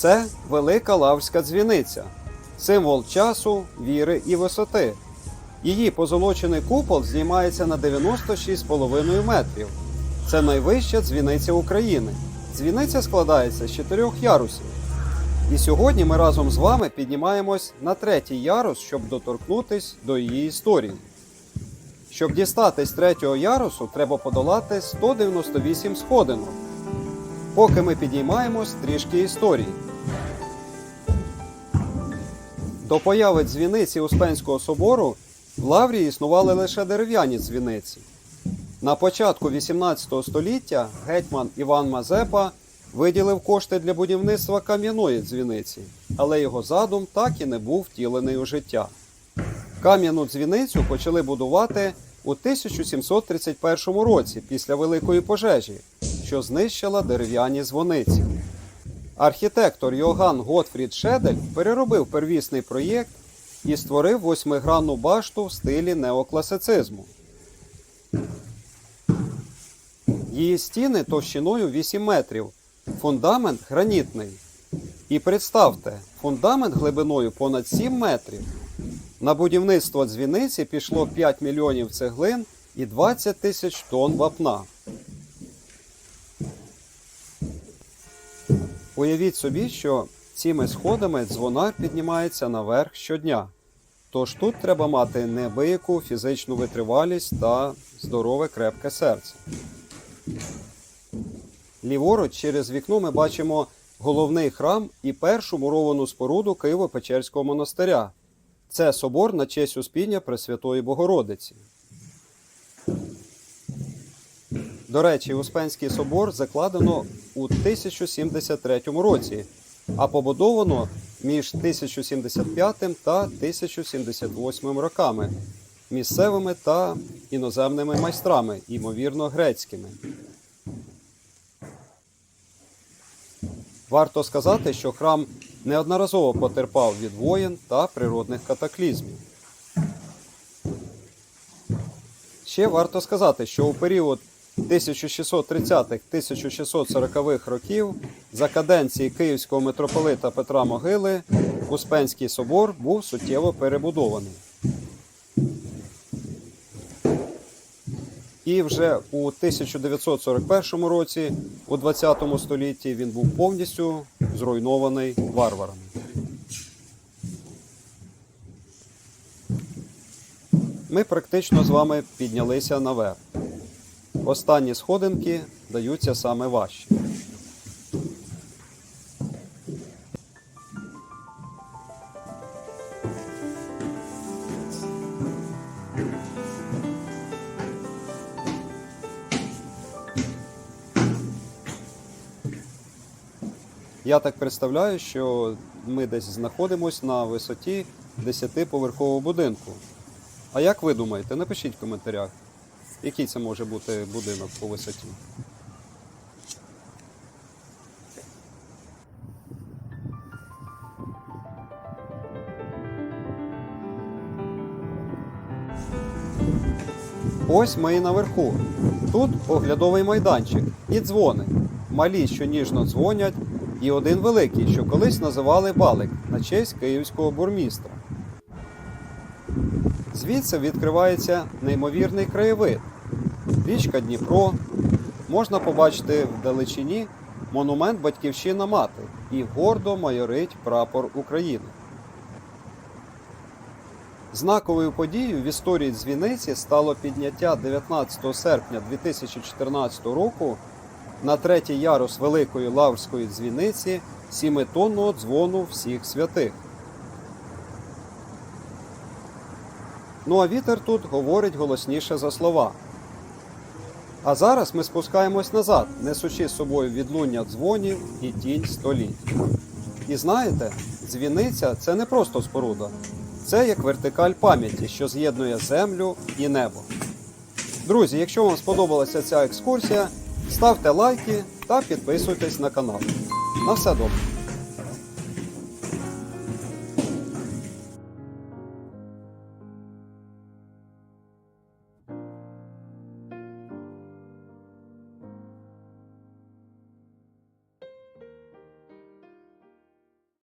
Це велика лаврська дзвіниця, символ часу, віри і висоти. Її позолочений купол здіймається на 96,5 метрів. Це найвища дзвіниця України. Дзвіниця складається з чотирьох ярусів. І сьогодні ми разом з вами піднімаємось на третій ярус, щоб доторкнутись до її історії. Щоб дістатись третього ярусу, треба подолати 198 сходинок. Поки ми підіймаємось трішки історії. До появи дзвіниці Успенського собору в Лаврії існували лише дерев'яні дзвіниці. На початку 18 століття гетьман Іван Мазепа виділив кошти для будівництва кам'яної дзвіниці, але його задум так і не був втілений у життя. Кам'яну дзвіницю почали будувати у 1731 році після Великої пожежі, що знищила дерев'яні дзвониці. Архітектор Йоган Готфрід Шедель переробив первісний проєкт і створив восьмигранну башту в стилі неокласицизму. Її стіни товщиною 8 метрів, фундамент гранітний. І представте, фундамент глибиною понад 7 метрів. На будівництво дзвіниці пішло 5 мільйонів цеглин і 20 тисяч тонн вапна. Уявіть собі, що цими сходами дзвонар піднімається наверх щодня. Тож тут треба мати неабияку фізичну витривалість та здорове крепке серце. Ліворуч через вікно ми бачимо головний храм і першу муровану споруду Києво-Печерського монастиря. Це собор на честь Успіння Пресвятої Богородиці. До речі, Успенський собор закладено у 1073 році, а побудовано між 1075 та 1078 роками місцевими та іноземними майстрами, ймовірно, грецькими. Варто сказати, що храм неодноразово потерпав від воєн та природних катаклізмів. Ще варто сказати, що у період 1630-1640 років за каденції київського митрополита Петра Могили Успенський собор був суттєво перебудований. І вже у 1941 році, у 20 столітті, він був повністю зруйнований варварами. Ми практично з вами піднялися наверх. Останні сходинки даються саме важчі. Я так представляю, що ми десь знаходимося на висоті 10-поверхового будинку. А як ви думаєте? Напишіть в коментарях, який це може бути будинок по висоті. Ось ми і наверху. Тут оглядовий майданчик і дзвони. Малі, що ніжно дзвонять, і один великий, що колись називали балик на честь київського бурмістра. Звідси відкривається неймовірний краєвид. Річка Дніпро. Можна побачити вдалечині монумент Батьківщина мати і гордо майорить прапор України. Знаковою подією в історії дзвіниці стало підняття 19 серпня 2014 року на третій ярус Великої Лаврської дзвіниці сіметонного дзвону всіх святих. Ну а вітер тут говорить голосніше за слова. А зараз ми спускаємось назад, несучи з собою відлуння дзвонів і тінь століть. І знаєте, дзвіниця це не просто споруда, це як вертикаль пам'яті, що з'єднує землю і небо. Друзі, якщо вам сподобалася ця екскурсія, ставте лайки та підписуйтесь на канал. На все добре!